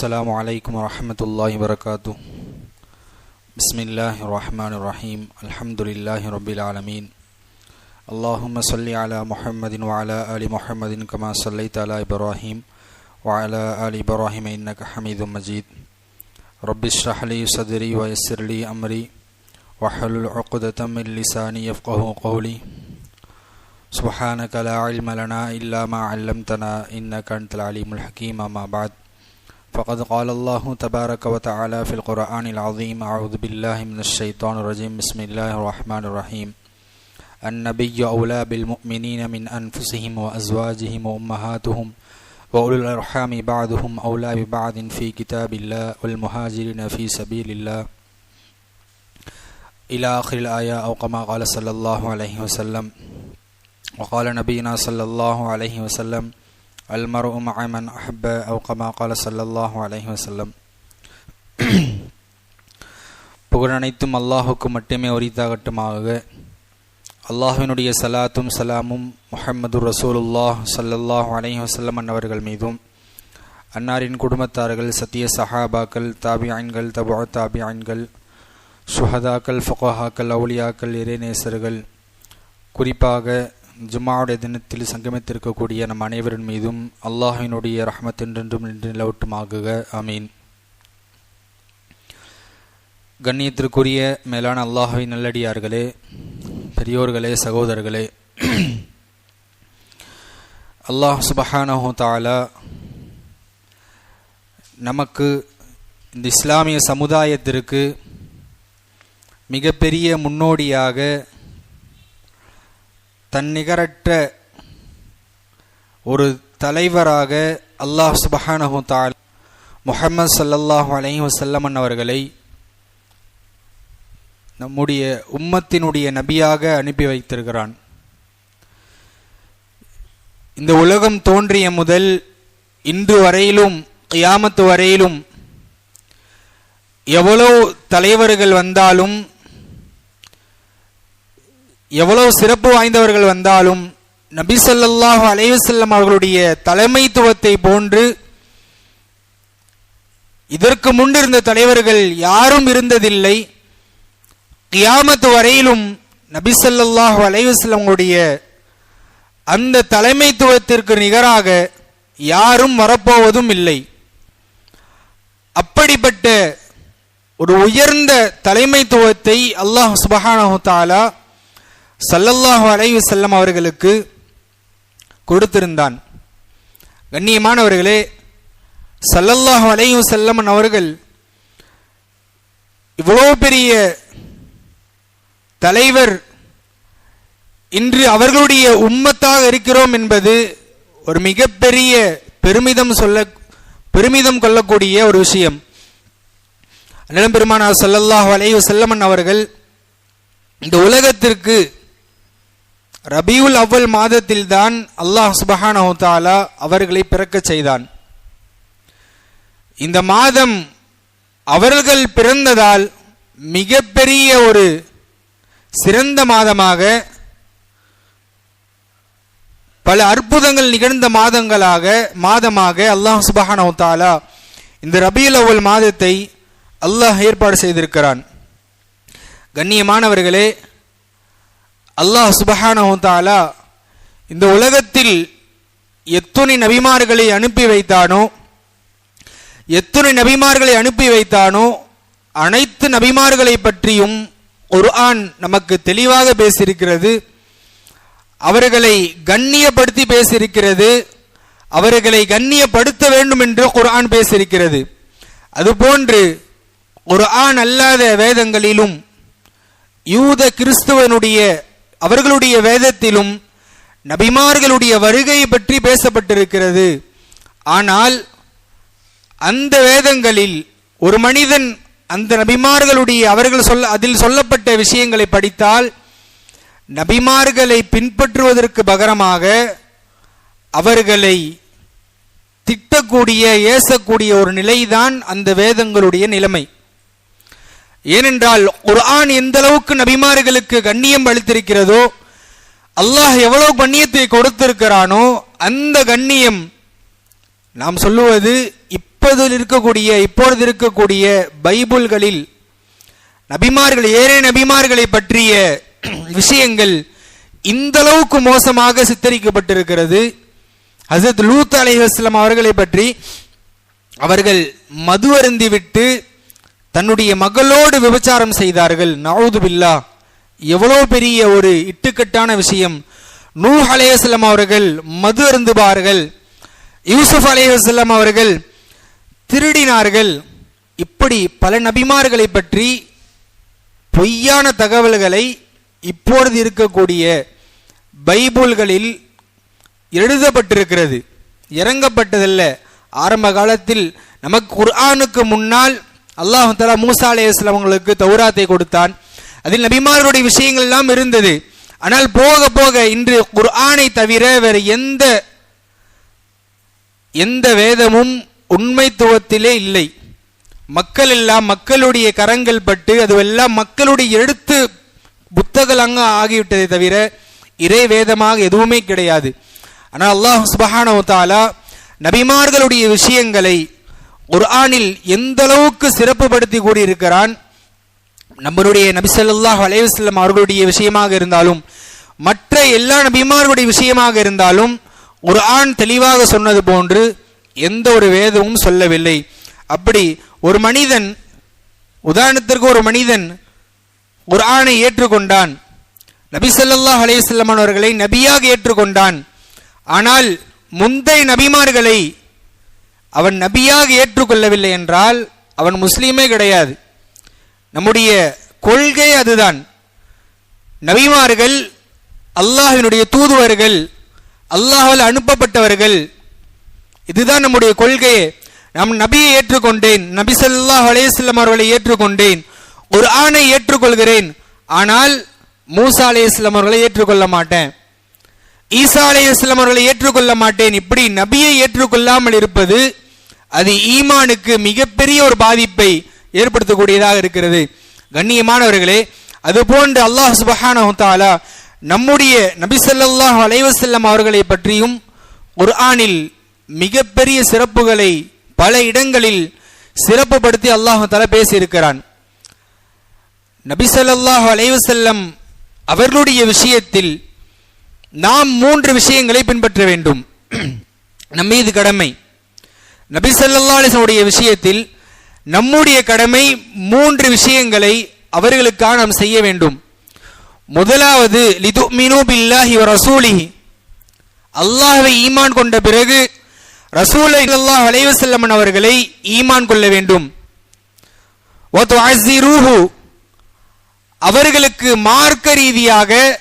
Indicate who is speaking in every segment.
Speaker 1: السلام عليكم ورحمة الله وبركاته. بسم الله الرحمن الرحيم. الحمد لله رب العالمين. اللهم صل على محمد وعلى آل محمد كما صليت على إبراهيم وعلى آل إبراهيم إنك حميد مجيد. رب اشرح لي صدري ويسر لي أمري واحلل عقدة من لساني يفقه قولي. سبحانك لا علم لنا إلا ما علمتنا إنك أنت العليم الحكيم. ما بعد. فقد قال الله تبارك وتعالى في القرآن العظيم أعوذ بالله من الشيطان الرجيم. بسم الله الرحمن الرحيم. النبي أولى بالمؤمنين من أنفسهم وأزواجهم وأمهاتهم وأولو الأرحام بعضهم أولى ببعض في كتاب الله والمهاجرين في سبيل الله. إلى آخر الآية أو كما قال صلى الله عليه وسلم. وقال نبينا صلى الله عليه وسلم المرء مع من أحب أو كما قال صلى الله عليه وسلم புகழனைத்தும் அல்லாஹுக்கு மட்டுமே உரித்தாகட்டுமாக அல்லாஹினுடைய சலாத்தும் சலாமும் முஹம்மது ரசூலுல்லாஹ் சல்லல்லாஹு அலைஹி வஸல்லம் அன்னவர்கள் மீதும் அன்னாரின் குடும்பத்தார்கள் சத்திய சஹாபாக்கள் தாபியான்கள் தபு தாபியான்கள் சுஹதாக்கள் ஃபுகஹாக்கள் அவுலியாக்கள் இறைநேசர்கள் குறிப்பாக ஜும்மாவுடைய தினத்தில் சங்கமித்திருக்கக்கூடிய நம் அனைவரின் மீதும் அல்லாஹினுடைய ரஹமத்தென்றென்றும் நின்று நிலவட்டுமாகுக அமீன் கண்ணியத்திற்குரிய மேலான அல்லாஹை நல்லடியார்களே பெரியோர்களே சகோதரர்களே அல்லாஹ் சுபஹானஹு தாலா நமக்கு இந்த இஸ்லாமிய சமுதாயத்திற்கு மிகப்பெரிய முன்னோடியாக தன்னிகரற்ற ஒரு தலைவராக அல்லாஹ் சுபஹானஹு தால் முஹம்மது சல்லல்லாஹு அலைஹி வசல்லமன் அவர்களை நம்முடைய உம்மத்தினுடைய நபியாக அனுப்பி வைத்திருக்கிறான். இந்த உலகம் தோன்றிய முதல் இன்று வரையிலும் கியாமத்து வரையிலும் எவ்வளவு தலைவர்கள் வந்தாலும் எவ்வளவு சிறப்பு வாய்ந்தவர்கள் வந்தாலும் நபி சொல்லாஹு அலைவசல்லம் அவர்களுடைய தலைமைத்துவத்தை போன்று இதற்கு முன்னிருந்த தலைவர்கள் யாரும் இருந்ததில்லை. கியாமத்து வரையிலும் நபி சொல்லாஹு அலைவசல்லமுடைய அந்த தலைமைத்துவத்திற்கு நிகராக யாரும் வரப்போவதும் இல்லை. அப்படிப்பட்ட ஒரு உயர்ந்த தலைமைத்துவத்தை அல்லாஹ் சுபஹானஹு தாலா சல்லல்லாஹு அலைவு செல்லம் அவர்களுக்கு கொடுத்திருந்தான். கண்ணியமானவர்களே சல்லல்லாஹு அலைவு செல்லமன் அவர்கள் இவ்வளோ பெரிய தலைவர் இன்று அவர்களுடைய உம்மத்தாக இருக்கிறோம் என்பது ஒரு மிகப்பெரிய பெருமிதம் சொல்ல பெருமிதம் கொள்ளக்கூடிய ஒரு விஷயம். அண்ணலம் சல்லல்லாஹ் சல்லல்லாஹு அலைவு செல்லமன் அவர்கள் இந்த உலகத்திற்கு ரபியுல் அவ்வல் மாதத்தில்தான் அல்லாஹ் சுபஹானஹு தாலா அவர்களை பிறக்கச் செய்தான். இந்த மாதம் அவர்கள் பிறந்ததால் மிகப்பெரிய ஒரு சிறந்த மாதமாக பல அற்புதங்கள் நிகழ்ந்த மாதங்களாக மாதமாக அல்லாஹ் சுபஹானஹு தாலா இந்த ரபியுல் அவ்வல் மாதத்தை அல்லாஹ் ஏற்பாடு செய்திருக்கிறான். கண்ணியமானவர்களே அல்லாஹ் சுபஹானஹு இந்த உலகத்தில் எத்துணை நபிமார்களை அனுப்பி வைத்தானோ? எத்துணை நபிமார்களை அனுப்பி வைத்தானோ? அனைத்து நபிமார்களை பற்றியும் ஒரு ஆண் நமக்கு தெளிவாக பேசியிருக்கிறது. அவர்களை கண்ணியப்படுத்தி பேசியிருக்கிறது. அவர்களை கண்ணியப்படுத்த வேண்டும் என்று குர்ஆன் பேசியிருக்கிறது. அதுபோன்று குர்ஆன் அல்லாத வேதங்களிலும் யூத கிறிஸ்துவனுடைய அவர்களுடைய வேதத்திலும் நபிமார்களுடைய வருகை பற்றி பேசப்பட்டிருக்கிறது. ஆனால் அந்த வேதங்களில் ஒரு மனிதன் அந்த நபிமார்களுடைய அவர்கள் சொல்ல அதில் சொல்லப்பட்ட விஷயங்களை படித்தால் நபிமார்களை பின்பற்றுவதற்கு பகரமாக அவர்களை திட்டக்கூடிய ஏசக்கூடிய ஒரு நிலைதான் அந்த வேதங்களுடைய நிலைமை. ஏனென்றால் குர்ஆன் எந்த அளவுக்கு நபிமார்களுக்கு கண்ணியம் அளித்திருக்கிறதோ அல்லாஹ் எவ்வளவு கண்ணியத்தை கொடுத்திருக்கிறானோ அந்த கண்ணியம் நாம் சொல்லுவது இப்போது இருக்கக்கூடிய இப்பொழுது இருக்கக்கூடிய பைபிள்களில் நபிமார்கள் ஏழை நபிமார்களை பற்றிய விஷயங்கள் இந்த அளவுக்கு மோசமாக சித்தரிக்கப்பட்டிருக்கிறது. ஹசரத் லூத் அலிஹஸ்லாம் அவர்களை பற்றி அவர்கள் மது அருந்திவிட்டு தன்னுடைய மகளோடு விபச்சாரம் செய்தார்கள். நவுது பில்லா. எவ்வளோ பெரிய ஒரு இட்டுக்கட்டான விஷயம். நூ அலைஹிஸ்லாம் அவர்கள் மது அருந்துபார்கள். யூசுப் அலைஹிஸ்லாம் அவர்கள் திருடினார்கள். இப்படி பல நபிமார்களை பற்றி பொய்யான தகவல்களை இப்பொழுது இருக்கக்கூடிய பைபிள்களில் எழுதப்பட்டிருக்கிறது. இறங்கப்பட்டதல்ல. ஆரம்ப காலத்தில் நமக்கு குர்ஆனுக்கு முன்னால் அல்லாஹு தலா மூசா அலையாஸ்லாம் அவங்களுக்கு தௌராத்தை கொடுத்தான். அதில் நபிமார்களுடைய விஷயங்கள் எல்லாம் இருந்தது. ஆனால் போக போக இன்று குர்ஆனை தவிர வேறு எந்த எந்த வேதமும் உண்மைத்துவத்திலே இல்லை. மக்கள் எல்லாம் மக்களுடைய கரங்கள் பட்டு அதுவெல்லாம் மக்களுடைய எழுத்து புத்தகலங்க ஆகிவிட்டதை தவிர இறை வேதமாக எதுவுமே கிடையாது. ஆனால் அல்லாஹ் சுபஹானவத்தாலா நபிமார்களுடைய விஷயங்களை குர்ஆனில் எந்த அளவுக்கு சிறப்புப்படுத்தி கூறியிருக்கிறான்? நம்மளுடைய நபிசல்லாஹ் அலைவசல்லம் அவர்களுடைய விஷயமாக இருந்தாலும் மற்ற எல்லா நபிமார்களுடைய விஷயமாக இருந்தாலும் ஒரு ஆண் தெளிவாக சொன்னது போன்று எந்த ஒரு வேதமும் சொல்லவில்லை. அப்படி ஒரு மனிதன் உதாரணத்திற்கு ஒரு மனிதன் ஒரு ஆணை ஏற்றுக்கொண்டான். நபி ஸல்லல்லாஹு அவர்களை நபியாக ஏற்றுக்கொண்டான். ஆனால் முந்தைய நபிமார்களை அவன் நபியாக ஏற்றுக்கொள்ளவில்லை என்றால் அவன் முஸ்லீமே கிடையாது. நம்முடைய கொள்கை அதுதான். நபிமார்கள் அல்லாஹினுடைய தூதுவர்கள் அல்லாஹால் அனுப்பப்பட்டவர்கள் இதுதான் நம்முடைய கொள்கையே நாம் நபியை ஏற்றுக்கொண்டேன் நபி சல்லாஹ் அலைஹி அவர்களை ஏற்றுக்கொண்டேன் ஒரு ஆணை ஏற்றுக்கொள்கிறேன். ஆனால் மூசா அலைஹிஸ்ஸலாம் அவர்களை ஏற்றுக்கொள்ள மாட்டேன். ஈசா அலைஹிஸ்ஸலாம் அவர்களை ஏற்றுக்கொள்ள மாட்டேன். இப்படி நபியை ஏற்றுக்கொள்ளாமல் இருப்பது அது ஈமானுக்கு மிகப்பெரிய ஒரு பாதிப்பை ஏற்படுத்தக்கூடியதாக இருக்கிறது. கண்ணியமானவர்களே அது போன்று அல்லாஹ் சுபஹானா நம்முடைய நபி ஸல்லல்லாஹு அலைஹி அவர்களை பற்றியும் குர்ஆனில் மிகப்பெரிய சிறப்புகளை பல இடங்களில் சிறப்புப்படுத்தி அல்லாஹு தஆலா பேசியிருக்கிறான். நபி ஸல்லல்லாஹு அலைஹி அவர்களுடைய விஷயத்தில் நாம் மூன்று விஷயங்களை பின்பற்ற வேண்டும். நம் மீது கடமை. நபி ஸல்லல்லாஹு விஷயத்தில் நம்முடைய கடமை மூன்று விஷயங்களை அவர்களுக்காக நாம் செய்ய வேண்டும். முதலாவது லிதுமினு பில்லாஹி வ ரசூலிஹி. அல்லாஹை ஈமான் கொண்ட பிறகு ரசூல் அல்லாஹ் அலைவசல்லமன் அவர்களை ஈமான் கொள்ள வேண்டும். அவர்களுக்கு மார்க்க ரீதியாக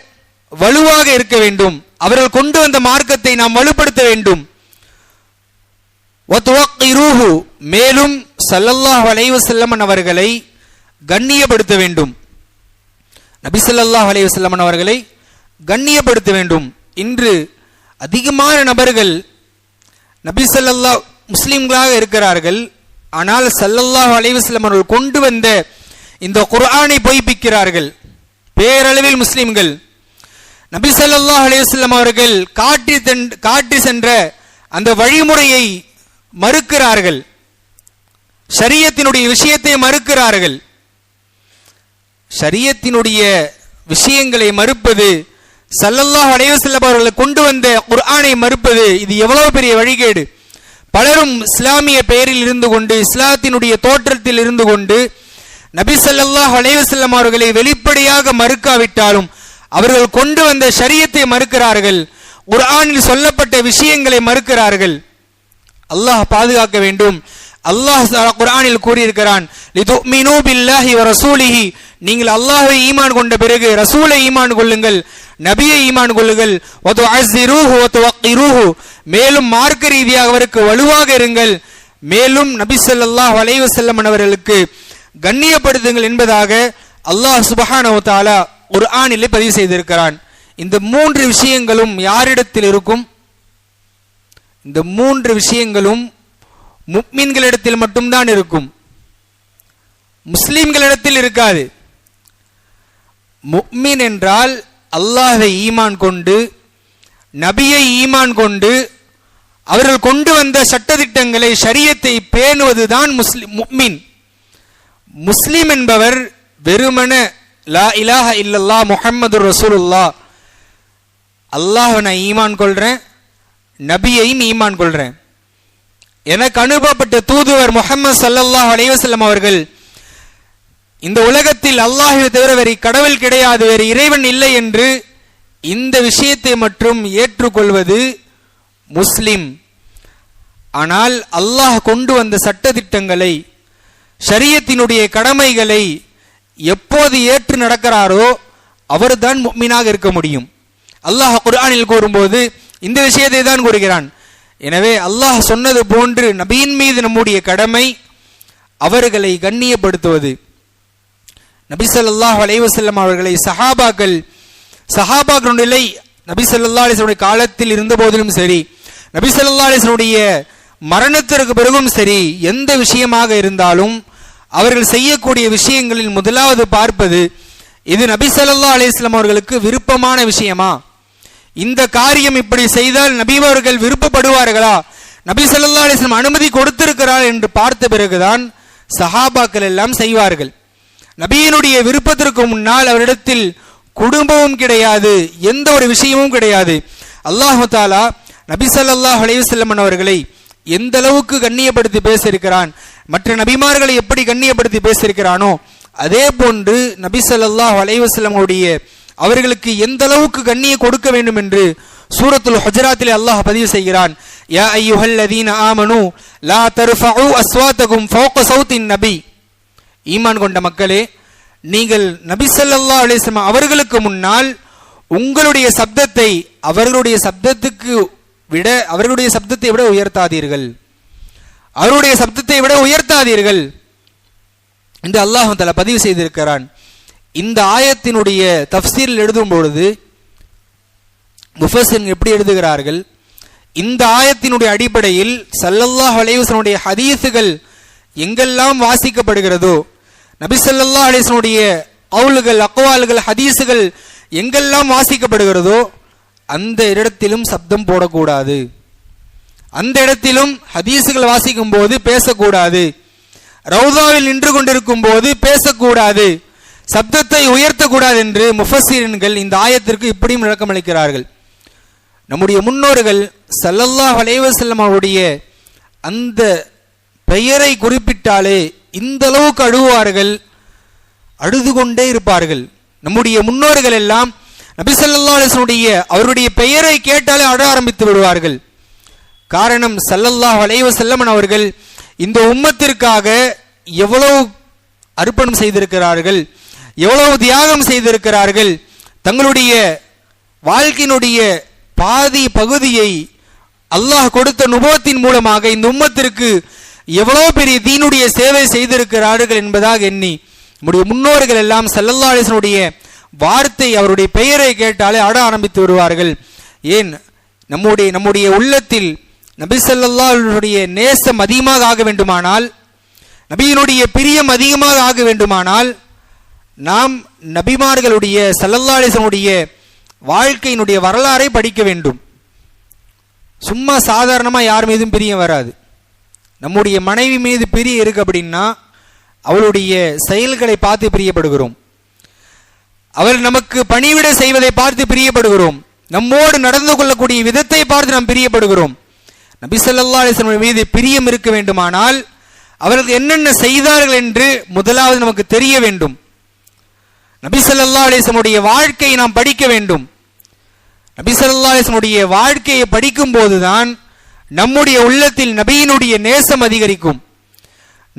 Speaker 1: வலுவாக இருக்க வேண்டும். அவர்கள் கொண்டு வந்த மார்க்கத்தை நாம் வலுப்படுத்த வேண்டும். மேலும் சல்லல்லாஹ் வளைவு வஸல்லம் அவர்களை கண்ணியப்படுத்த வேண்டும். நபி ஸல்லல்லாஹு அலைஹி அவர்களை கண்ணியப்படுத்த வேண்டும். இன்று அதிகமான நபர்கள் நபி ஸல்லல்லாஹு முஸ்லிம்களாக இருக்கிறார்கள். ஆனால் சல்லல்லாஹ் வளைவு வஸல்லம் அவர்கள் கொண்டு வந்த இந்த குர்ஆனை பொய்ப்பிக்கிறார்கள். பேரளவில் முஸ்லிம்கள். நபி ஸல்லல்லாஹு அலைஹி அவர்கள் காட்டி காட்டி சென்ற அந்த வழிமுறையை மறுக்கிறார்கள். சரியத்தினுடைய விஷயத்தை மறுக்கிறார்கள். சரியத்தினுடைய விஷயங்களை மறுப்பது சல்லல்லாஹ் அலைவசல்லம் அவர்களை கொண்டு வந்த குர்ஆனை மறுப்பது இது எவ்வளவு பெரிய வழிகேடு. பலரும் இஸ்லாமிய பெயரில் இருந்து கொண்டு இஸ்லாத்தினுடைய தோற்றத்தில் இருந்து கொண்டு நபி சல்லாஹ் அலைவசல்லம் அவர்களை வெளிப்படையாக மறுக்காவிட்டாலும் அவர்கள் கொண்டு வந்த சரியத்தை மறுக்கிறார்கள். குர்ஆனில் சொல்லப்பட்ட விஷயங்களை மறுக்கிறார்கள். அல்லாஹ் பாதுகாக்க வேண்டும். அல்லாஹ் குர்ஆனில் கூறியிருக்கிறான் லிதுமினு பில்லாஹி வ ரசூலிஹி. நீங்கள் அல்லாஹை ஈமான் கொண்ட பிறகு ரசூலை ஈமான் கொள்ளுங்கள் நபியை ஈமான் கொள்ளுங்கள். வ துஅஸ்ஸிரூஹு வ துவக்கிரூஹு மேலும் மார்க்க ரீதியாக அவருக்கு வலுவாக இருங்கள். மேலும் நபி சொல்லாஹ் வளைவு வஸல்லம் அவர்களுக்கு கண்ணியப்படுத்துங்கள் என்பதாக அல்லாஹ் சுபஹானவத்தாலா ஒரு ஆணிலே பதிவு செய்திருக்கிறான். இந்த மூன்று விஷயங்களும் யாரிடத்தில் இருக்கும்? இந்த மூன்று விஷயங்களும் முக்மீன்களிடத்தில் மட்டும்தான் இருக்கும். முஸ்லீம்களிடத்தில் இருக்காது. முக்மின் என்றால் அல்லாஹை ஈமான் கொண்டு நபியை ஈமான் கொண்டு அவர்கள் கொண்டு வந்த சட்டத்திட்டங்களை சரியத்தை பேணுவதுதான் முஸ்லிம் முக்மின். முஸ்லீம் என்பவர் வெறுமன லா இலாஹ இல்லல்லா முஹம்மது ரசூலுல்லா அல்லாஹ் நான் ஈமான் கொள்கிறேன் நபியையும் ஈமான் கொள்கிறேன் எனக்கு அனுபவப்பட்ட தூதுவர் முகமது சல்லல்லாஹ் அலைவசல்லம் அவர்கள் இந்த உலகத்தில் அல்லாஹை தவிர வேறு கடவுள் கிடையாது வேறு இறைவன் இல்லை என்று இந்த விஷயத்தை மட்டும் ஏற்றுக்கொள்வது முஸ்லிம். ஆனால் அல்லாஹ் கொண்டு வந்த சட்டதிட்டங்களை ஷரியத்தினுடைய கடமைகளை எப்போது ஏற்று நடக்கிறாரோ அவர்தான் மீனாக இருக்க முடியும். அல்லாஹ் குர்ஆனில் கூறும்போது இந்த விஷயத்தை தான் கூறுகிறான். எனவே அல்லாஹ் சொன்னது போன்று நபியின் மீது நம்முடைய கடமை அவர்களை கண்ணியப்படுத்துவது. நபி ஸல்லல்லாஹு அலைஹி அவர்களை சஹாபாக்கள் சஹாபாக்களுடைய நிலை நபி காலத்தில் இருந்த போதிலும் சரி நபி ஸல்லல்லாஹு மரணத்திற்கு பிறகும் சரி எந்த விஷயமாக இருந்தாலும் அவர்கள் செய்யக்கூடிய விஷயங்களில் முதலாவது பார்ப்பது இது நபி ஸல்லல்லாஹு அலைஹி அவர்களுக்கு விருப்பமான விஷயமா? இந்த காரியம் இப்படி செய்தால் நபி அவர்கள் விருப்பப்படுவார்களா? நபி ஸல்லல்லாஹு அலிஸ்லாம் அனுமதி கொடுத்திருக்கிறார் என்று பார்த்த பிறகுதான் சஹாபாக்கள் எல்லாம் செய்வார்கள். நபியினுடைய விருப்பத்திற்கு முன்னால் அவரிடத்தில் குடும்பமும் கிடையாது எந்த ஒரு விஷயமும் கிடையாது. அல்லாஹு தாலா நபி சல்லாஹ் அலைஹி அவர்களை எந்த அளவுக்கு கண்ணியப்படுத்தி பேசியிருக்கிறான் மற்ற நபிமார்களை எப்படி கண்ணியப்படுத்தி பேசியிருக்கிறானோ அதே போன்று நபி ஸல்லல்லாஹு உடைய அவர்களுக்கு எந்த அளவுக்கு கண்ணிய கொடுக்க வேண்டும் என்று சூரத்துல் ஹஜராத்திலே அல்லாஹ் பதிவு செய்கிறான். யா ஐயுஹல்லதீன ஆமனு லா தர்ஃபஉ அஸ்வாத்தகும் ஃபௌக சௌத்தின் நபி. ஈமான் கொண்ட மக்களே நீங்கள் நபி ஸல்லல்லாஹு அவர்களுக்கு முன்னால் உங்களுடைய சப்தத்தை அவர்களுடைய சப்தத்துக்கு விட அவர்களுடைய சப்தத்தை விட உயர்த்தாதீர்கள். அவருடைய சப்தத்தை விட உயர்த்தாதீர்கள். என்று அல்லாஹ் தலா பதிவு செய்திருக்கிறான். இந்த ஆயத்தினுடைய தப்சீரில் எழுதும் பொழுது முஃபஸின் எப்படி எழுதுகிறார்கள்? இந்த ஆயத்தினுடைய அடிப்படையில் சல்லல்லாஹ் அலைவசனுடைய ஹதீஸுகள் எங்கெல்லாம் வாசிக்கப்படுகிறதோ நபி ஸல்லல்லாஹு அலைஹி வஸல்லுடைய அக்வால்கள் ஹதீஸுகள் எங்கெல்லாம் வாசிக்கப்படுகிறதோ அந்த இடத்திலும் சப்தம் போடக்கூடாது. அந்த இடத்திலும் ஹதீஸுகள் வாசிக்கும் போது பேசக்கூடாது. ரவுதாவில் நின்று கொண்டிருக்கும் போது பேசக்கூடாது. சப்தத்தை உயர்த்தக்கூடாது என்று முஃபசீரன்கள் இந்த ஆயத்திற்கு இப்படியும் விளக்கமளிக்கிறார்கள். நம்முடைய முன்னோர்கள் சல்லல்லாஹ் அலைவசல்லம் அவருடைய அந்த பெயரை குறிப்பிட்டாலே இந்த அளவுக்கு அழுவார்கள் அழுது கொண்டே இருப்பார்கள். நம்முடைய முன்னோர்கள் எல்லாம் நபிசல்லா ஸல்லல்லாஹு அவருடைய பெயரை கேட்டாலே அழ ஆரம்பித்து விடுவார்கள். காரணம் சல்லல்லாஹ் வளைவ செல்லமன் அவர்கள் இந்த உம்மத்திற்காக எவ்வளவு அர்ப்பணம் செய்திருக்கிறார்கள் எவ்வளவு தியாகம் செய்திருக்கிறார்கள் தங்களுடைய வாழ்க்கையினுடைய பாதி பகுதியை அல்லாஹ் கொடுத்த நுபவத்தின் மூலமாக இந்த உம்மத்திற்கு எவ்வளோ பெரிய தீனுடைய சேவை செய்திருக்கிறார்கள் என்பதாக எண்ணி நம்முடைய முன்னோர்கள் எல்லாம் ஸல்லல்லாஹு வார்த்தை அவருடைய பெயரை கேட்டாலே அட ஆரம்பித்து வருவார்கள் ஏன்? நம்முடைய நம்முடைய உள்ளத்தில் நபிசல்லாவுடைய நேசம் அதிகமாக ஆக வேண்டுமானால் நபியினுடைய பிரியம் அதிகமாக ஆக வேண்டுமானால் நாம் நபிமார்களுடைய ஸல்லல்லாஹு வாழ்க்கையினுடைய வரலாறை படிக்க வேண்டும். சும்மா சாதாரணமாக யார் மீதும் பிரியம் வராது. நம்முடைய மனைவி மீது பிரியம் இருக்கு அப்படின்னா அவளுடைய செயல்களை பார்த்து பிரியப்படுகிறோம். அவள் நமக்கு பணிவிட செய்வதை பார்த்து பிரியப்படுகிறோம். நம்மோடு நடந்து கொள்ளக்கூடிய விதத்தை பார்த்து நாம் பிரியப்படுகிறோம். நபி சொல்லா அலிஸ்லமின் மீது பிரியம் இருக்க வேண்டுமானால் அவர்கள் என்னென்ன செய்தார்கள் என்று முதலாவது நமக்கு தெரிய வேண்டும். நபி சொல்லா அலிஸ்லமுடைய வாழ்க்கையை நாம் படிக்க வேண்டும். நபி சொல்லா அலிஸ்லமுடைய வாழ்க்கையை படிக்கும் போதுதான் நம்முடைய உள்ளத்தில் நபியினுடைய நேசம் அதிகரிக்கும்.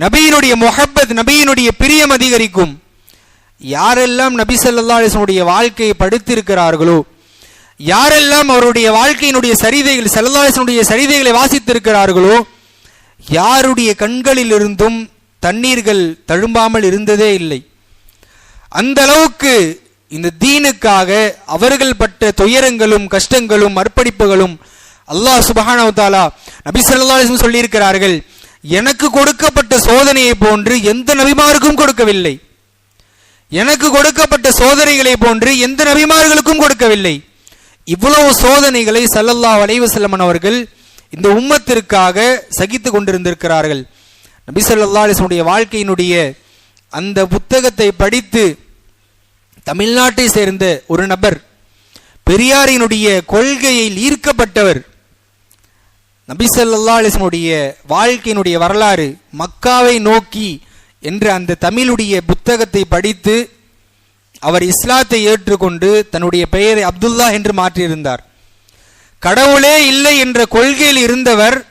Speaker 1: நபியினுடைய முகப்பத் நபியினுடைய பிரியம் அதிகரிக்கும். யாரெல்லாம் நபி சொல்லா அலிஸ்லமுடைய வாழ்க்கையை படித்திருக்கிறார்களோ யாரெல்லாம் அவருடைய வாழ்க்கையினுடைய சரிதைகள் செல்லதாசனுடைய சரிதைகளை வாசித்திருக்கிறார்களோ யாருடைய கண்களிலிருந்தும் தண்ணீர்கள் தழும்பாமல் இருந்ததே இல்லை. அந்த அளவுக்கு இந்த தீனுக்காக அவர்கள் பட்ட துயரங்களும் கஷ்டங்களும் அர்ப்பணிப்புகளும் அல்லாஹ் சுபஹானவத்தாலா நபி ஸல்லல்லாஹு சொல்லியிருக்கிறார்கள் எனக்கு கொடுக்கப்பட்ட சோதனையை போன்று எந்த நபிமாருக்கும் கொடுக்கவில்லை. எனக்கு கொடுக்கப்பட்ட சோதனைகளை போன்று எந்த நபிமார்களுக்கும் கொடுக்கவில்லை. இவ்வளவு சோதனைகளை சல்லல்லா வளைவு செல்லமன் அவர்கள் இந்த உம்மத்திற்காக சகித்து கொண்டிருந்திருக்கிறார்கள். நபி சொல்லா அலிஸ்வனுடைய வாழ்க்கையினுடைய அந்த புத்தகத்தை படித்து தமிழ்நாட்டை சேர்ந்த ஒரு நபர் பெரியாரினுடைய கொள்கையில் ஈர்க்கப்பட்டவர் நபி சொல்லா அலிஸ்வனுடைய வாழ்க்கையினுடைய வரலாறு மக்காவை நோக்கி என்ற அந்த தமிழுடைய புத்தகத்தை படித்து அவர் இஸ்லாத்தை ஏற்றுக்கொண்டு தன்னுடைய பெயரை அப்துல்லா என்று மாற்றியிருந்தார். கடவுளே இல்லை என்ற கொள்கையில் இருந்தவர்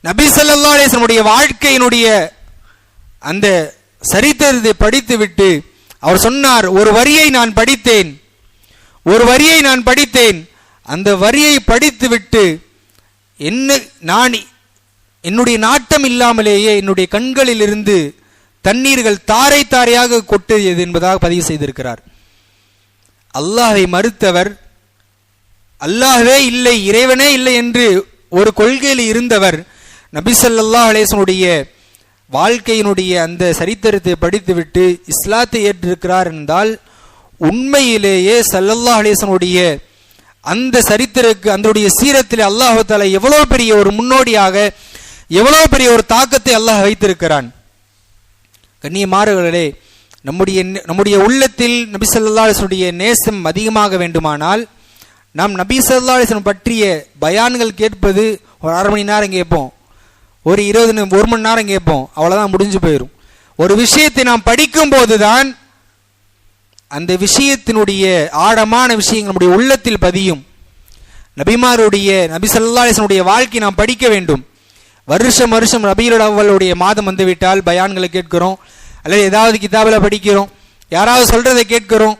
Speaker 1: நபி சொல்லா அலேசனுடைய வாழ்க்கையினுடைய அந்த சரித்திரத்தை படித்துவிட்டு அவர் சொன்னார் ஒரு வரியை நான் படித்தேன் ஒரு வரியை நான் படித்தேன் அந்த வரியை படித்துவிட்டு என்ன நான் என்னுடைய நாட்டம் இல்லாமலேயே என்னுடைய கண்களில் இருந்து தண்ணீர்கள் தாரை தாரையாக கொட்டியது என்பதாக பதிவு செய்திருக்கிறார். அல்லாஹை மறுத்தவர் அல்லாஹே இல்லை இறைவனே இல்லை என்று ஒரு கொள்கையில் இருந்தவர் நபிசல்லா அலேசனுடைய வாழ்க்கையினுடைய அந்த சரித்திரத்தை படித்துவிட்டு இஸ்லாத்தை ஏற்றிருக்கிறார் என்றால் உண்மையிலேயே சல்லல்லா அலேசனுடைய அந்த சரித்திரக்கு அதனுடைய சீரத்தில் அல்லாஹால எவ்வளோ பெரிய ஒரு முன்னோடியாக எவ்வளோ பெரிய ஒரு தாக்கத்தை அல்லாஹ் வைத்திருக்கிறான். கண்ணியமாறுகளே நம்முடைய நம்முடைய உள்ளத்தில் நபி ஸல்லல்லாஹு நேசம் அதிகமாக வேண்டுமானால் நாம் நபி ஸல்லல்லாஹு பற்றிய பயான்கள் கேட்பது ஒரு அரை மணி நேரம் கேட்போம். ஒரு இருபது ஒரு மணி நேரம் கேட்போம். அவ்வளோதான் முடிஞ்சு போயிடும் ஒரு விஷயத்தை நாம் படிக்கும் போதுதான் அந்த விஷயத்தினுடைய ஆழமான விஷயங்கள் நம்முடைய உள்ளத்தில் பதியும். நபிமாருடைய நபி ஸல்லல்லாஹு வாழ்க்கை நாம் படிக்க வேண்டும். வருஷம் வருஷம் ரபியுல் அவளுடைய மாதம் வந்துவிட்டால் பயான்களை கேட்கிறோம். அல்லது ஏதாவது கிதாபில் படிக்கிறோம் யாராவது சொல்கிறத கேட்கிறோம்.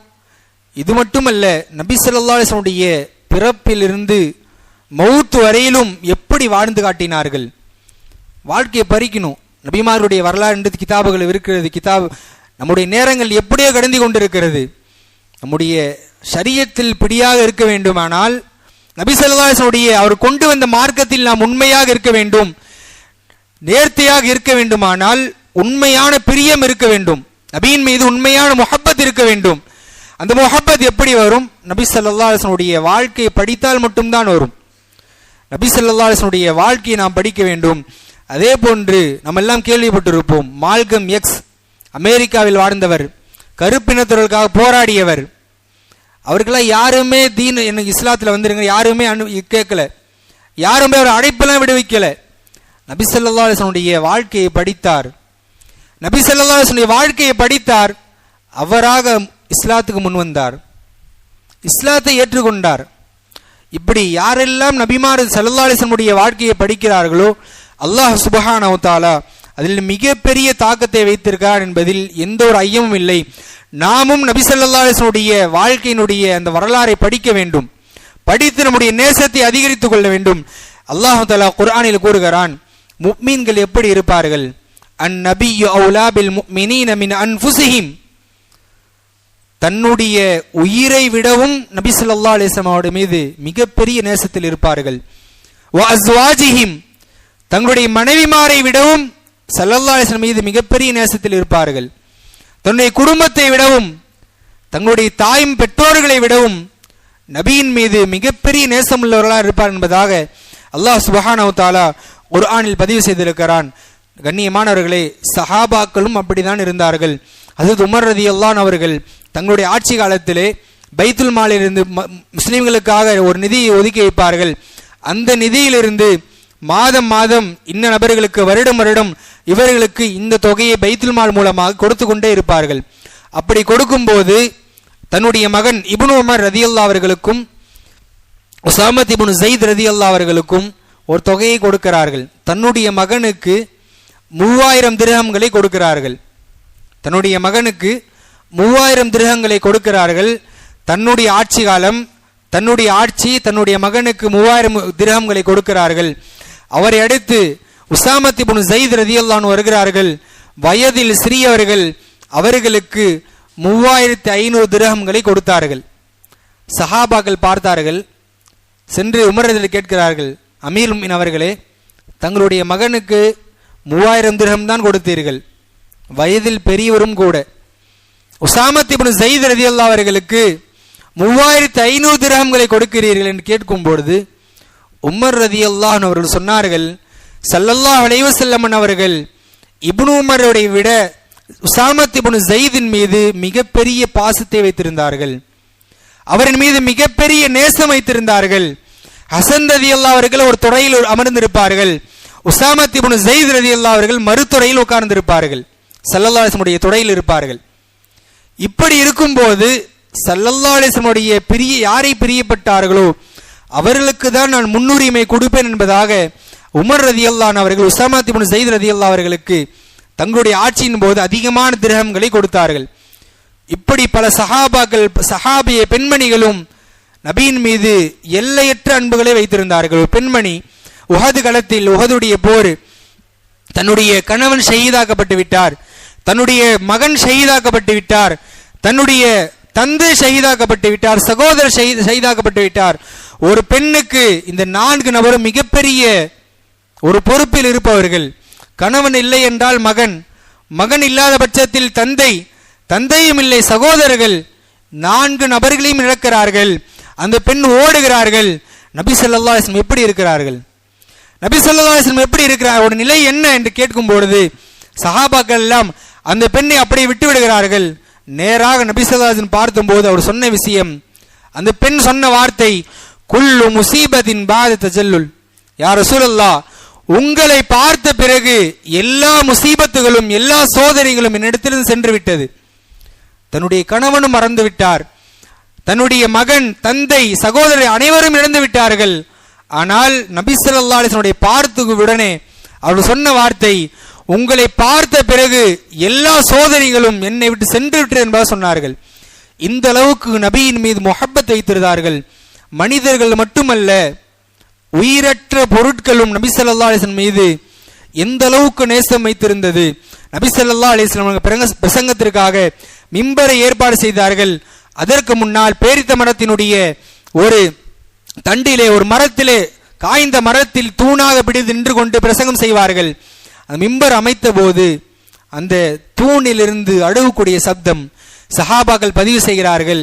Speaker 1: இது மட்டுமல்ல நபி ஸல்லல்லாஹு பிறப்பிலிருந்து மவுத்து வரையிலும் எப்படி வாழ்ந்து காட்டினார்கள்? வாழ்க்கையை பறிக்கணும். நபிமாருடைய வரலாறு என்று கிதாபுகள் இருக்கிறது. கிதாப் நம்முடைய நேரங்கள் எப்படியோ கடந்து கொண்டிருக்கிறது. நம்முடைய சரியத்தில் பிடியாக இருக்க வேண்டுமானால் நபி ஸல்லல்லாஹு அவர் கொண்டு வந்த மார்க்கத்தில் நாம் உண்மையாக இருக்க வேண்டும். நேர்த்தியாக இருக்க வேண்டுமானால் உண்மையான பிரியம் இருக்க வேண்டும். நபியின் மீது உண்மையான முஹப்பத் இருக்க வேண்டும். அந்த முஹப்பத் எப்படி வரும்? நபி சல்லாஹனுடைய வாழ்க்கையை படித்தால் மட்டும்தான் வரும். நபி சல்லாஹனுடைய வாழ்க்கையை நாம் படிக்க வேண்டும். அதே போன்று நம்ம எல்லாம் கேள்விப்பட்டிருப்போம். மால்கம் எக்ஸ் அமெரிக்காவில் வாழ்ந்தவர் கருப்பினத்தவர்களுக்காக போராடியவர். அவருக்கெல்லாம் யாருமே தீன் எனக்கு இஸ்லாத்தில் வந்துருங்க யாருமே அனு கேட்கல. யாருமே அவர் அழைப்பெல்லாம் விடுவிக்கலை. நபி ஸல்லல்லாஹு அலைஹி வாழ்க்கையை படித்தார். நபி ஸல்லல்லாஹு வாழ்க்கையை படித்தார். அவராக இஸ்லாத்துக்கு முன் வந்தார். இஸ்லாத்தை ஏற்றுக்கொண்டார். இப்படி யாரெல்லாம் நபிமார் ஸல்லல்லாஹு வாழ்க்கையை படிக்கிறார்களோ அல்லாஹ் சுபஹான் வ அதில் மிகப்பெரிய தாக்கத்தை வைத்திருக்கிறார் என்பதில் எந்த ஒரு ஐயமும் இல்லை. நாமும் நபி ஸல்லல்லாஹு வாழ்க்கையினுடைய அந்த வரலாறை படிக்க வேண்டும். படித்து நம்முடைய நேசத்தை அதிகரித்துக் கொள்ள வேண்டும். அல்லாஹு தாலா குர்ஆனில் கூறுகிறான் முக்மீன்கள் எப்படி இருப்பார்கள்? அன் அவுலாபில் மினீன மின் அன்புசிஹிம் தன்னுடைய உயிரை விடவும் நபி சொல்லா அலிஸ்லாம் அவருடைய மீது மிகப்பெரிய நேசத்தில் இருப்பார்கள். அஸ்வாஜிஹிம். தங்களுடைய மனைவிமாரை விடவும் சல்லல்லா அலிஸ்லாம் மீது மிகப்பெரிய நேசத்தில் இருப்பார்கள். தன்னுடைய குடும்பத்தை விடவும் தங்களுடைய தாயும் பெற்றோர்களை விடவும் நபியின் மீது மிகப்பெரிய நேசம் உள்ளவர்களாக இருப்பார் என்பதாக அல்லாஹ் சுபஹானஹு தஆலா குர்ஆனில் பதிவு செய்திருக்கிறான். கண்ணியமானவர்களே சஹாபாக்களும் அப்படிதான் இருந்தார்கள். அது உமர் ரதியல்லான் அவர்கள் தங்களுடைய ஆட்சி காலத்திலே பைத்துல் மாலிலிருந்து முஸ்லீம்களுக்காக ஒரு நிதியை ஒதுக்கி வைப்பார்கள். அந்த நிதியிலிருந்து மாதம் மாதம் இந்த நபர்களுக்கு வருடம் வருடம் இவர்களுக்கு இந்த தொகையை பைத்துல் மால் மூலமாக கொடுத்து கொண்டே இருப்பார்கள். அப்படி கொடுக்கும்போது தன்னுடைய மகன் இபுன் உமர் ரதியல்லா அவர்களுக்கும் உசாமத் இபுன் ஜெயித் ரதியல்லா அவர்களுக்கும் ஒரு தொகையை கொடுக்கிறார்கள். தன்னுடைய மகனுக்கு மூவாயிரம் திருகங்களை கொடுக்கிறார்கள். தன்னுடைய மகனுக்கு மூவாயிரம் திருகங்களை கொடுக்கிறார்கள். தன்னுடைய ஆட்சி காலம் தன்னுடைய ஆட்சி தன்னுடைய மகனுக்கு மூவாயிரம் திருகங்களை கொடுக்கிறார்கள். அவரை அடுத்து உசாமத்தி இப்னு ஜெயித் ரதியல்லான் வருகிறார்கள். வயதில் சிறியவர்கள் அவர்களுக்கு மூவாயிரத்தி ஐநூறு திரகங்களை கொடுத்தார்கள். சஹாபாக்கள் பார்த்தார்கள். சென்று உமரதில் கேட்கிறார்கள் அமீர் உம்மின் அவர்களே தங்களுடைய மகனுக்கு மூவாயிரம் திரகம் தான் கொடுத்தீர்கள். வயதில் பெரியவரும் கூட. உசாமத் இப்னு ஜெயித் ரதியல்லா அவர்களுக்கு மூவாயிரத்து ஐநூறு திரகங்களை கொடுக்கிறீர்கள் என்று கேட்கும் பொழுது உமர் ரதி அவர்கள் சொன்னார்கள் சல்லல்லாஹ் அலைவசல்லமன் அவர்கள் இப்னு உமரை விட உசாமத் இப்னு ஜெயிதின் மீது மிகப்பெரிய பாசத்தை வைத்திருந்தார்கள். அவரின் மீது மிகப்பெரிய நேசம் வைத்திருந்தார்கள். ஹசன் ரதி அல்லா அவர்கள் ஒரு துறையில் அமர்ந்திருப்பார்கள். உசாமத் இப்னு ஜெயித் ரதி அல்லா அவர்கள் மறுத்துறையில் உட்கார்ந்திருப்பார்கள். சல்லல்லாசனுடைய துறையில் இருப்பார்கள். இப்படி இருக்கும்போது சல்லல்லாஹுடைய பிரிய யாரை பிரியப்பட்டார்களோ அவர்களுக்கு தான் நான் முன்னுரிமை கொடுப்பேன் என்பதாக உமர் ரதி அல்லான் அவர்கள் உசாமத் இப்னு ஜெயித் ரதி அல்லா அவர்களுக்கு தங்களுடைய ஆட்சியின் போது அதிகமான திரகங்களை கொடுத்தார்கள். இப்படி பல சஹாபாக்கள் சஹாபிய பெண்மணிகளும் நபியின் மீது எல்லையற்ற அன்புகளை வைத்திருந்தார்கள். பெண்மணி உகது களத்தில் உகதுடைய போர் தன்னுடைய கணவன் ஷஹீதாக்கப்பட்டு விட்டார். தன்னுடைய மகன் ஷஹீதாக்கப்பட்டு விட்டார். தன்னுடைய தந்தை ஷஹீதாக்கப்பட்டு விட்டார். சகோதரர் ஷஹீதாக்கப்பட்டு விட்டார். ஒரு பெண்ணுக்கு இந்த நான்கு நபரும் மிகப்பெரிய ஒரு பொறுப்பில் இருப்பவர்கள். கணவன் இல்லை என்றால் மகன். மகன் இல்லாத பட்சத்தில் தந்தை. தந்தையும் இல்லை சகோதரர்கள். நான்கு நபர்களையும் இழக்கிறார்கள். அந்த பெண் ஓடுகிறார்கள். நபி சொல்லா எப்படி இருக்கிறார்கள்? நபி சொல்லா எப்படி இருக்கிறார்? ஒரு நிலை என்ன என்று கேட்கும் பொழுது சஹாபாக்கள் எல்லாம் அந்த பெண்ணை அப்படியே விட்டு விடுகிறார்கள். நேராக நபி சொல்லாசன் பார்த்தும் போது அவர் சொன்ன விஷயம் அந்த பெண் சொன்ன வார்த்தை குல்லு முசீபத்தின் பாத தஜல்லுல். யார் சூழல்லா உங்களை பார்த்த பிறகு எல்லா முசீபத்துகளும் எல்லா சோதனைகளும் என்னிடத்திலிருந்து சென்று விட்டது. தன்னுடைய கணவனும் மறந்து விட்டார். தன்னுடைய மகன் தந்தை சகோதரர் அனைவரும் இழந்து விட்டார்கள். ஆனால் நபி சொல்லா அலிசனுடைய பார்த்துக்கு உடனே அவர் சொன்ன வார்த்தை உங்களை பார்த்த பிறகு எல்லா சோதனைகளும் என்னை விட்டு சென்று விட்டு என்பதாக சொன்னார்கள். இந்த அளவுக்கு நபியின் மீது முகப்பத் வைத்திருந்தார்கள். மனிதர்கள் மட்டுமல்ல உயிரற்ற பொருட்களும் நபி சொல்லா அலிசன் மீது எந்த அளவுக்கு நேசம் வைத்திருந்தது. நபி சொல்லா அலிஸ்லாம் பிரசங்கத்திற்காக மிம்பரை ஏற்பாடு செய்தார்கள். அதற்கு முன்னால் பேரித்த மரத்தினுடைய ஒரு தண்டிலே ஒரு மரத்திலே காய்ந்த மரத்தில் தூணாக பிடித்து நின்று கொண்டு பிரசங்கம் செய்வார்கள். அந்த மிம்பர் அமைத்த போது அந்த தூணிலிருந்து அழுகக்கூடிய சப்தம் சஹாபாக்கள் பதிவு செய்கிறார்கள்.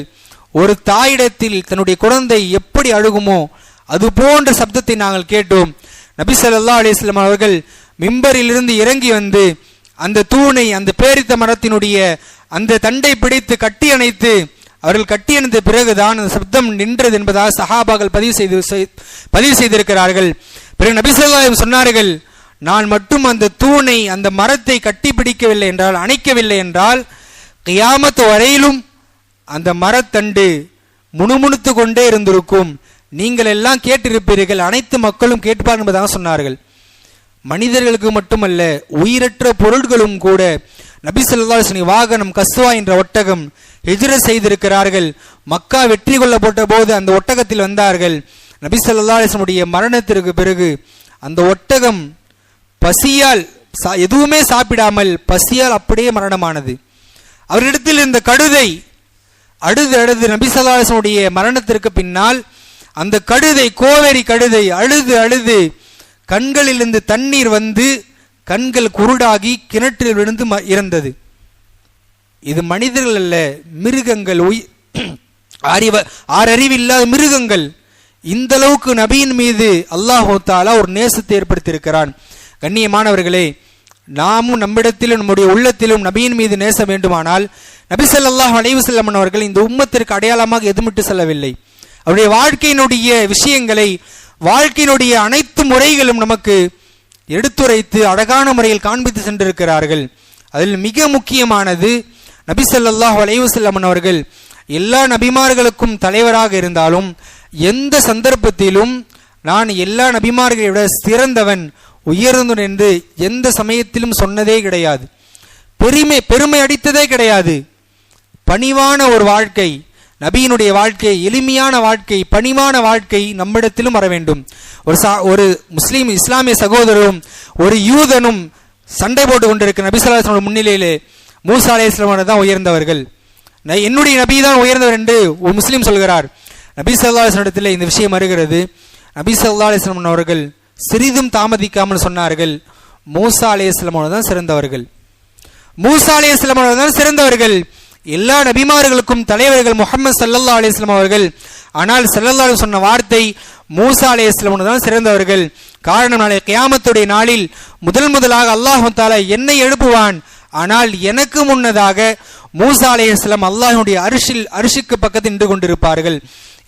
Speaker 1: ஒரு தாயிடத்தில் தன்னுடைய குழந்தை எப்படி அழுகுமோ அது போன்ற சப்தத்தை நாங்கள் கேட்டோம். நபி சல்லா அலிஸ்லாம் அவர்கள் மிம்பரிலிருந்து இறங்கி வந்து அந்த தூணை அந்த பேரித்த மரத்தினுடைய அந்த தண்டை பிடித்து கட்டி அணைத்து அவர்கள் கட்டியணிந்த பிறகுதான் அந்த சப்தம் நின்றது என்பதாக சஹாபாக்கள் பதிவு செய்து பதிவு செய்திருக்கிறார்கள். பிறகு நபிசல்லாயம் சொன்னார்கள் நான் மட்டும் அந்த தூணை அந்த மரத்தை கட்டி பிடிக்கவில்லை என்றால் அணைக்கவில்லை என்றால் கியாமத்து வரையிலும் அந்த மரத்தண்டு முணுமுணுத்து கொண்டே இருந்திருக்கும். நீங்கள் எல்லாம் கேட்டிருப்பீர்கள் அனைத்து மக்களும் கேட்பார் என்பதாக சொன்னார்கள். மனிதர்களுக்கு மட்டுமல்ல உயிரற்ற பொருள்களும் கூட நபி சொல்லி வாகனம் கஸ்துவா என்ற ஒட்டகம் எதிர செய்திருக்கிறார்கள். மக்கா வெற்றி கொள்ளப்பட்ட போது அந்த ஒட்டகத்தில் வந்தார்கள். நபி சொல்லாசனுடைய மரணத்திற்கு பிறகு அந்த ஒட்டகம் பசியால் எதுவுமே சாப்பிடாமல் பசியால் அப்படியே மரணமானது. அவரிடத்தில் இருந்த கடுதை அழுது அழுது நபி சொல்லாசனுடைய மரணத்திற்கு பின்னால் அந்த கடுதை கோவேரி கடுதை அழுது அழுது கண்களிலிருந்து தண்ணீர் வந்து கண்கள் குருடாகி கிணற்றில் விழுந்து இறந்தது. இது மனிதர்கள் அல்ல மிருகங்கள். அறிவ ஆறறிவில்லாத மிருகங்கள். இந்த அளவுக்கு நபியின் மீது அல்லாஹோ தாலா ஒரு நேசத்தை ஏற்படுத்தியிருக்கிறான். கண்ணியமானவர்களே நாமும் நம்மிடத்திலும் நம்முடைய உள்ளத்திலும் நபியின் மீது நேச வேண்டுமானால் நபி சொல்லாஹ் அலைவு செல்லமன் அவர்கள் இந்த உம்மத்திற்கு அடையாளமாக எதுமிட்டு செல்லவில்லை. அவருடைய வாழ்க்கையினுடைய விஷயங்களை வாழ்க்கையினுடைய அனைத்து முறைகளும் நமக்கு எடுத்துரைத்து அழகான முறையில் காண்பித்து சென்றிருக்கிறார்கள். அதில் மிக முக்கியமானது நபிசல்லாஹ் அலைவசல்லமன் அவர்கள் எல்லா நபிமார்களுக்கும் தலைவராக இருந்தாலும் எந்த சந்தர்ப்பத்திலும் நான் எல்லா நபிமார்களை விட சிறந்தவன் உயர்ந்தவன் என்று எந்த சமயத்திலும் சொன்னதே கிடையாது. பெருமை பெருமை அடித்ததே கிடையாது. பணிவான ஒரு வாழ்க்கை நபியினுடைய வாழ்க்கை எளிமையான வாழ்க்கை பணிமான வாழ்க்கை நம்மிடத்திலும் வர வேண்டும். ஒரு சா ஒரு முஸ்லீம் இஸ்லாமிய சகோதரரும் ஒரு யூதனும் சண்டை போட்டு கொண்டிருக்க நபிசல்லாசனோட முன்னிலையிலே மூசா அலே தான் உயர்ந்தவர்கள். என்னுடைய நபி தான் உயர்ந்தவர் என்று ஒரு முஸ்லீம் சொல்கிறார். நபி சல்லா இடத்துல இந்த விஷயம் வருகிறது. நபி சல்லா அலிஸ்லாம் அவர்கள் சிறிதும் தாமதிக்காமல் சொன்னார்கள். மூசா அலே தான் சிறந்தவர்கள். மூசா அலே தான் சிறந்தவர்கள். எல்லா நபிமார்களுக்கும் தலைவர்கள் முகமது சல்லல்லா அலிஸ்லாம் அவர்கள் ஆனால் சல்லல்லா சொன்ன வார்த்தை மூசா அலைஹிஸ்லாம் தான் சிறந்தவர்கள். காரணம் நாளை கியாமத்துடைய நாளில் முதல் முதலாக அல்லாஹு தாலா என்னை எழுப்புவான். ஆனால் எனக்கு முன்னதாக மூசா அலைஹிஸ்லாம் அல்லாஹ்வுடைய அரிசில் அரிசிக்கு பக்கத்தில் நின்று கொண்டிருப்பார்கள்.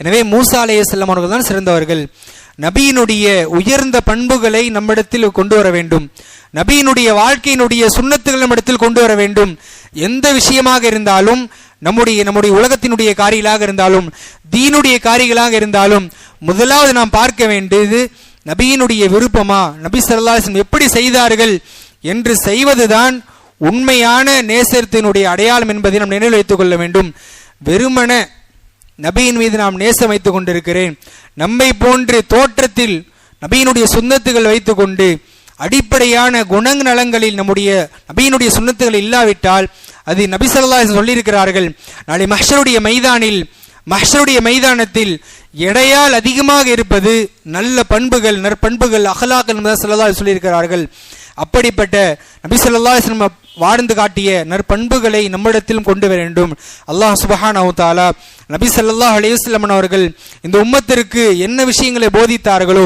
Speaker 1: எனவே மூசா அலைஹிஸ்லாம் அவர்கள் தான் சிறந்தவர்கள். நபியினுடைய உயர்ந்த பண்புகளை நம்மிடத்தில் கொண்டு வர வேண்டும். நபியினுடைய வாழ்க்கையினுடைய சுண்ணத்துகள் நம்மிடத்தில் கொண்டு வர வேண்டும். எந்த விஷயமாக இருந்தாலும் நம்முடைய நம்முடைய உலகத்தினுடைய காரியங்களாக இருந்தாலும் தீனுடைய காரியங்களாக இருந்தாலும் முதலாவது நாம் பார்க்க வேண்டியது நபியினுடைய விருப்பமா? நபி ஸல்லல்லாஹு எப்படி செய்தார்கள் என்று செய்வதுதான் உண்மையான நேசத்தினுடைய அடையாளம் என்பதை நாம் நினைவு வைத்துக் கொள்ள வேண்டும். வெறுமன நபியின் மீது நாம் நேசம் வைத்துக் கொண்டிருக்கிறேன். நம்மை போன்று தோற்றத்தில் நபியினுடைய சுண்ணத்துகள் வைத்துக்கொண்டு அடிப்படையான குணநலங்களில் நம்முடைய நபியினுடைய சுண்ணத்துகள் இல்லாவிட்டால் அது நபி சொல்லியிருக்கிறார்கள் நாளை மஹ்ஷருடைய மைதானில் மஹ்ஷருடைய மைதானத்தில் எடையால் அதிகமாக இருப்பது நல்ல பண்புகள் நற்பண்புகள் அகலாக்கள் என்பதை சொல்லியிருக்கிறார்கள். அப்படிப்பட்ட நபி சொல்லா வாழ்ந்து காட்டிய நற்பண்புகளை நம்மிடத்திலும் கொண்டு வர வேண்டும். அல்லாஹ் சுபஹான் தஆலா நபி சல்லாஹ் அலையுஸ்லமன் அவர்கள் இந்த உம்மத்திற்கு என்ன விஷயங்களை போதித்தார்களோ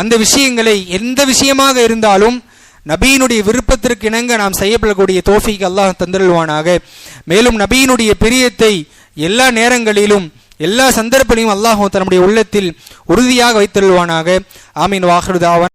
Speaker 1: அந்த விஷயங்களை எந்த விஷயமாக இருந்தாலும் நபியினுடைய விருப்பத்திற்கு இணங்க நாம் செய்யப்படக்கூடிய தோஃபிக்கு அல்லாஹ் தந்திருவானாக மேலும் நபியினுடைய பிரியத்தை எல்லா நேரங்களிலும் எல்லா சந்தர்ப்பங்களையும் அல்லாஹ் தன்னுடைய உள்ளத்தில் உறுதியாக வைத்தருள்வானாக. ஆமீன் வாஹருதாவன்